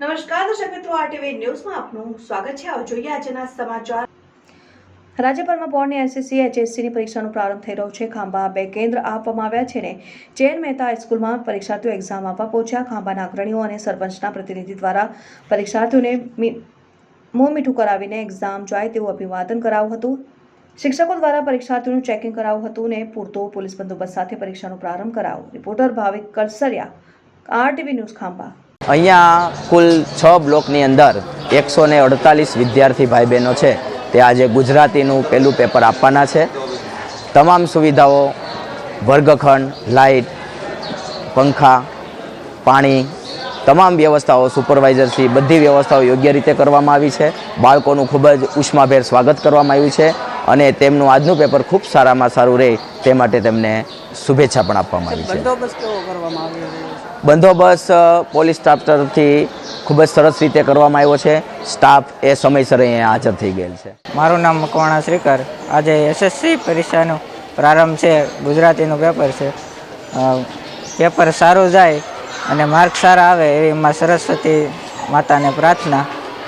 નમસ્કાર, દર્શક મિત્રો આરટીવી ન્યૂઝમાં આપનું સ્વાગત છે. આવો જોઈએ આજના સમાચાર. રાજ્યભરમાં બોર્ડની એસએસસી એચએસસીની પરીક્ષાનો પ્રારંભ થઈ રહ્યો છે. ખાંભા બે કેન્દ્ર આપવામાં આવ્યા છે ને જૈન મહેતા હાઈસ્કૂલમાં પરીક્ષાર્થીઓ એક્ઝામ આપવા પહોંચ્યા. ખાંભાના અગ્રણીઓ અને સરપંચના પ્રતિનિધિ દ્વારા પરીક્ષાર્થીઓને મી- મીઠું કરાવીને એક્ઝામ જાય તેવું અભિવાદન કરાવ્યું હતું. શિક્ષકો દ્વારા પરીક્ષાર્થીઓનું ચેકિંગ કરાવ્યું હતું ને પૂરતો પોલીસ બંદોબસ્ત સાથે પરીક્ષાનો પ્રારંભ કરાવો reporter Bhavik Kalsariya, RTV news Khambha. અહીંયા કુલ છ બ્લોકની અંદર એકસો ને અડતાલીસ વિદ્યાર્થી ભાઈ બહેનો છે. તે આજે ગુજરાતીનું પહેલું પેપર આપવાના છે. તમામ સુવિધાઓ, વર્ગખંડ, લાઇટ, પંખા, પાણી, તમામ વ્યવસ્થાઓ, સુપરવાઇઝરથી બધી વ્યવસ્થાઓ યોગ્ય રીતે કરવામાં આવી છે. બાળકોનું ખૂબ જ ઉષ્માભેર સ્વાગત કરવામાં આવ્યું છે અને તેમનું આજનું પેપર ખૂબ સારામાં સારું રહે તે માટે તેમને શુભેચ્છા પણ આપવામાં આવી છે? બંદોબસ્ત પોલીસ સ્ટાફ તરફથી ખૂબ જ સરસ રીતે કરવામાં આવ્યો છે. સ્ટાફ એ સમયસર અહીંયા હાજર થઈ ગયેલ છે. મારું નામ મકવાણા શ્રીકર. આજે એસએસસી પરીક્ષાનો પ્રારંભ છે. ગુજરાતીનું પેપર છે. પેપર સારું જાય અને માર્ક સારા આવે એવી માં સરસ્વતી માતાને પ્રાર્થના.